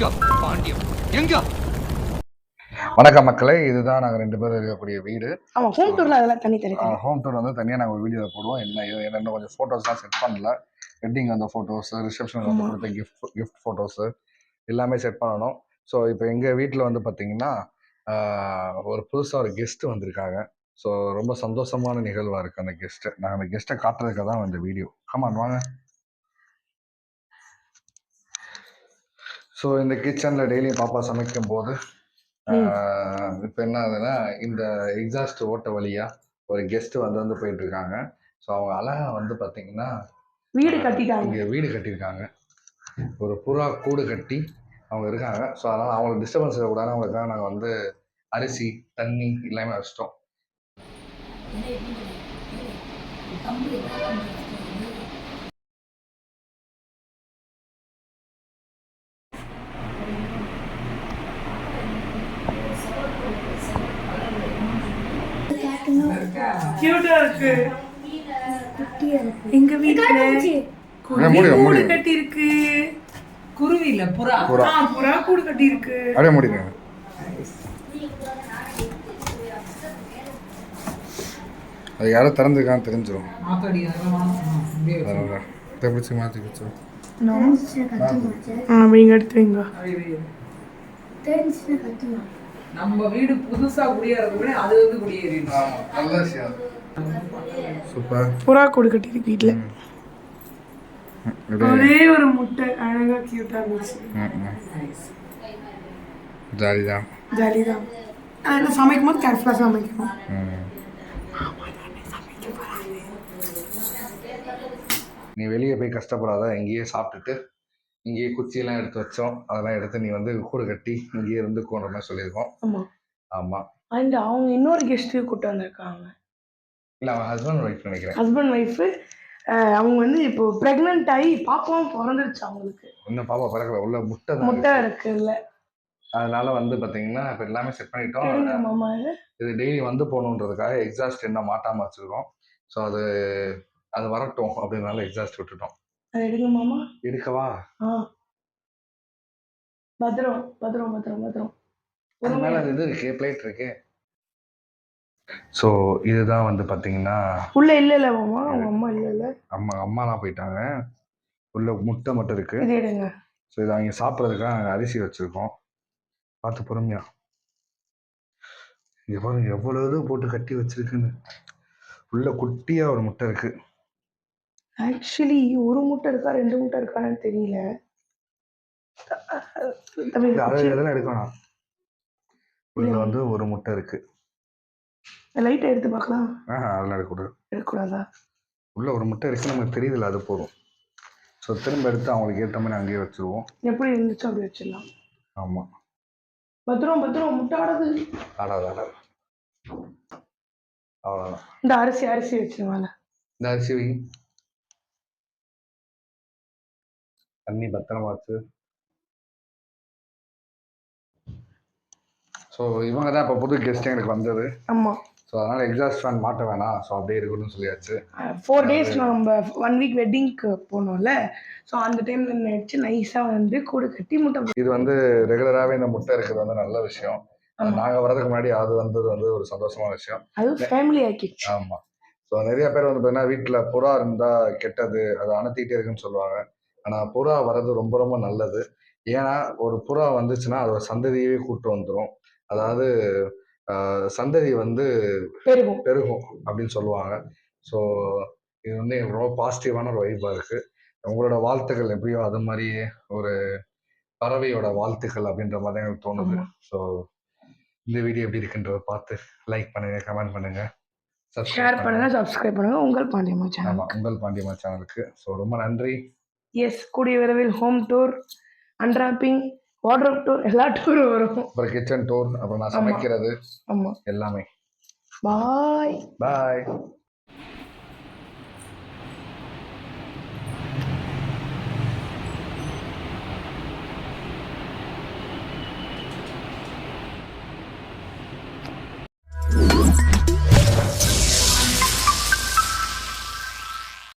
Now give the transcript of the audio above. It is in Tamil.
எங்க பாண்டியம் எங்க? வணக்கம் மக்களே இதுதான் நாங்கள் ரெண்டு பேரும் இருக்கக்கூடிய வீடு. ஆமா ஹோம் டூர்ல அதெல்லாம் தனி தனி. ஹோம் டூர் வந்து தனியாக நாங்கள் ஒரு வீடியோ போடுவோம். என்ன இது என்ன கொஞ்சம் ஃபோட்டோஸ்லாம் செட் பண்ணல. வெட்டிங் அந்த ஃபோட்டோஸ் ரிசப்ஷன் வந்து. கொடுத்த கிஃப்ட் கிஃப்ட் ஃபோட்டோஸு எல்லாமே செட் பண்ணணும். ஸோ இப்போ எங்கள் வீட்டில் வந்து பார்த்தீங்கன்னா ஒரு புதுசாக ஒரு கெஸ்ட் வந்திருக்காங்க. ஸோ ரொம்ப சந்தோஷமான நிகழ்வாக இருக்குது அந்த கெஸ்ட்டு நாங்கள் அந்த கெஸ்ட்டை காட்டுறதுக்கு தான் இந்த வீடியோ ஆமாம் வாங்க. ஸோ இந்த கிச்சனில் டெய்லியும் பாப்பா சமைக்கும் போது இப்போ என்ன ஆகுதுன்னா இந்த எக்ஸாஸ்ட் ஓட்ட வழியா ஒரு கெஸ்ட் வந்து வந்து போயிட்டு இருக்காங்க ஸோ அவங்க அழகா வந்து பார்த்தீங்கன்னா வீடு கட்டிட்டாங்க. இங்கே வீடு கட்டியிருக்காங்க. ஒரு புறா கூடு கட்டி அவங்க இருக்காங்க. ஸோ அதனால் அவங்களுக்கு டிஸ்டர்பன்ஸ் இருக்கக்கூடாது அவங்களுக்காக நாங்கள் வந்து அரிசி தண்ணி எல்லாமே வச்சிட்டோம். கியூட்டா இருக்கு. எங்க மூடிங்க, கூடு. கட்டி இருக்கு குருவி இல்ல புறா. புறா. ஆ புறா கூடு கட்டி இருக்கு அப்படியே முடிங்க அது யாரோ திறந்துருக்கான்னு தெரிஞ்சிடும் பிடிச்சி மாற்றி எடுத்து வைங்க. நம்ம வீடு புதுசா குடியேறதுக்குள்ள அது வந்து குடியேறிடும் ஆமாம் நல்ல விஷயம். சூப்பர். புறா கூடு கட்டி இருக்கு வீட்ல ஒரே ஒரு முட்டை அழகா கியூட்டா இருந்துச்சு. ஜாலி தான் ஜாலி தான் அதில் சமைக்கும் போது கேர்ஃபுல்லாக சமைக்கணும். நீ வெளியே போய் கஷ்டப்படாத இங்கேயே சாப்பிட்டுட்டு இங்கேயே குச்சியெல்லாம் எடுத்து வச்சோம். அதெல்லாம் எடுத்து நீ வந்து கூடு கட்டி இங்கேயே இருந்துக்கோன்ற மாதிரி சொல்லியிருக்கோம். ஆமா. ஆமாம் அண்ட் அவங்க இன்னொரு கெஸ்ட்டு கூட்டு வந்திருக்காங்க. இல்லை அவன் ஹஸ்பண்ட் ஒய்ஃப் நினைக்கிறேன். ஹஸ்பண்ட் ஒய்ஃபு அவங்க வந்து இப்போ ப்ரெக்னென்ட் ஆகி பாப்பாவும் பிறந்துருச்சு அவங்களுக்கு. இன்னும் பாப்பா பிறக்கல. உள்ள முட்டை தான் முட்டை இருக்கு. இருக்குல்ல அதனால வந்து பார்த்தீங்கன்னா இப்போ எல்லாமே செட் பண்ணிட்டோம். இது டெய்லி வந்து போகணுன்றதுக்காக எக்ஸாஸ்ட் என்ன மாட்டாமல் வச்சுருக்கோம். ஸோ அது அது வரட்டும் அப்படின்னால எக்ஸாஸ்ட் விட்டுட்டோம். மாமா. எடுக்கவா? பத்திரம் பத்திரம் பத்திரம் பத்திரம். அது மேலே அது இது இருக்கு பிளேட் இருக்கு. ஸோ இதுதான் வந்து பார்த்தீங்கன்னா உள்ள இல்ல இல்ல மாமா. அவங்க அம்மா இல்ல இல்ல. அம்மா அம்மாலாம் போயிட்டாங்க. உள்ள முட்டை மட்டும் இருக்கு. இது எடுங்க. ஸோ இதை அவங்க சாப்பிட்றதுக்காக நாங்கள் அரிசி வச்சுருக்கோம். பார்த்து பொறுமையா. இங்க பாருங்க எவ்வளோ இது போட்டு கட்டி வச்சிருக்குன்னு. உள்ள குட்டியாக ஒரு முட்டை இருக்கு. ஆக்சுவலி ஒரு முட்டை இருக்கா ரெண்டு முட்டை இருக்கான்னு தெரியல. இதெல்லாம் எடுக்கணும் உள்ள வந்து ஒரு முட்டை இருக்கு. லைட்டை எடுத்து பார்க்கலாம். ஆஹா அதெல்லாம் எடுக்கக்கூடாது எடுக்கக்கூடாதா? உள்ள ஒரு முட்டை இருக்கு நமக்கு தெரியுதுல்ல அது போதும். ஸோ திரும்ப எடுத்து அவங்களுக்கு ஏற்ற மாதிரி அங்கேயே வச்சுருவோம். எப்படி இருந்துச்சோ அப்படி வச்சிடலாம். ஆமாம் பத்திரம் பத்திரம் முட்டை ஆடாது. ஆடாது ஆடாது அவ்வளோதான் இந்த அரிசி அரிசி வச்சிருவாங்க இந்த அரிசி வை. தண்ணி பத்திரமா வச்சு. ஸோ இவங்க தான் இப்போ புது கெஸ்ட் எங்களுக்கு வந்தது. ஆமா. ஸோ அதனால் எக்ஸாஸ்ட் ஃபேன் மாட்ட வேணாம். ஸோ அப்படியே இருக்கணும்னு சொல்லியாச்சு. ஃபோர் டேஸ் நம்ம ஒன் வீக் வெட்டிங்க்கு போனோம்ல. ஸோ அந்த டைம்ல நினைச்சு நைஸா வந்து கூடு கட்டி முட்டை இது வந்து ரெகுலராகவே இந்த முட்டை இருக்கிறது வந்து நல்ல விஷயம். நாங்கள் வரதுக்கு முன்னாடி அது வந்தது வந்து ஒரு சந்தோஷமான விஷயம். அது ஃபேமிலி ஆக்கிடுச்சு. ஆமாம் ஸோ நிறைய பேர் வந்து பார்த்தீங்கன்னா வீட்டில் புறா இருந்தால் கெட்டது அது அணைத்திட்டே இருக்குன்னு சொல்லுவாங்க. ஆனால் புறா வர்றது ரொம்ப ரொம்ப நல்லது. ஏன்னா ஒரு புறா வந்துச்சுன்னா அதோட சந்ததியவே கூட்டு வந்துடும் அதாவது சந்ததி வந்து பெருகும். பெருகும் அப்படின்னு சொல்லுவாங்க. ஸோ இது வந்து எனக்கு ரொம்ப பாசிட்டிவான ஒரு வைப்பாக இருக்குது உங்களோட வாழ்த்துக்கள் எப்படியோ அது மாதிரியே ஒரு பறவையோட வாழ்த்துக்கள் அப்படின்ற மாதிரி தான் எனக்கு தோணுது. ஸோ இந்த வீடியோ எப்படி இருக்குன்றத பார்த்து லைக் பண்ணுங்க கமெண்ட் பண்ணுங்க. ஷேர் பண்ணுங்க சப்ஸ்கிரைப் பண்ணுங்க. உங்கள் பாண்டியம்மா சேனல் உங்கள் பாண்டியம்மா சேனலுக்கு ஸோ ரொம்ப நன்றி. எஸ் கூடிய விரைவில் home tour unwrapping wardrobe tour எல்லா டூரும் வரும். அப்புறம் கிச்சன் டூர் அப்புறம் நான். சமைக்கிறது ஆமா. எல்லாமே. பாய் பாய்